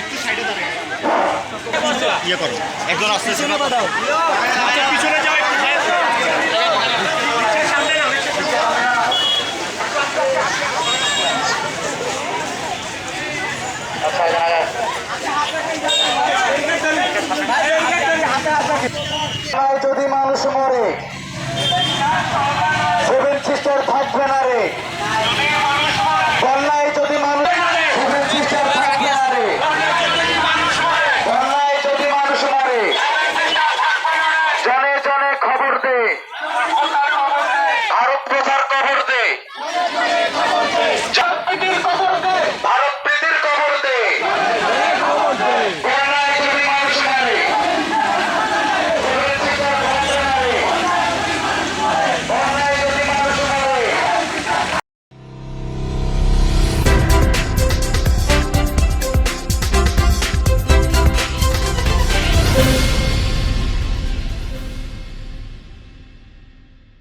একটু সাইডে দাঁড়ায় ইয়ে করো একজন আসছে আচ্ছা, পিছনে যাও একটু সামনে নাও, আর যদি মানুষ মরে ভারত প্রচার কবর দে।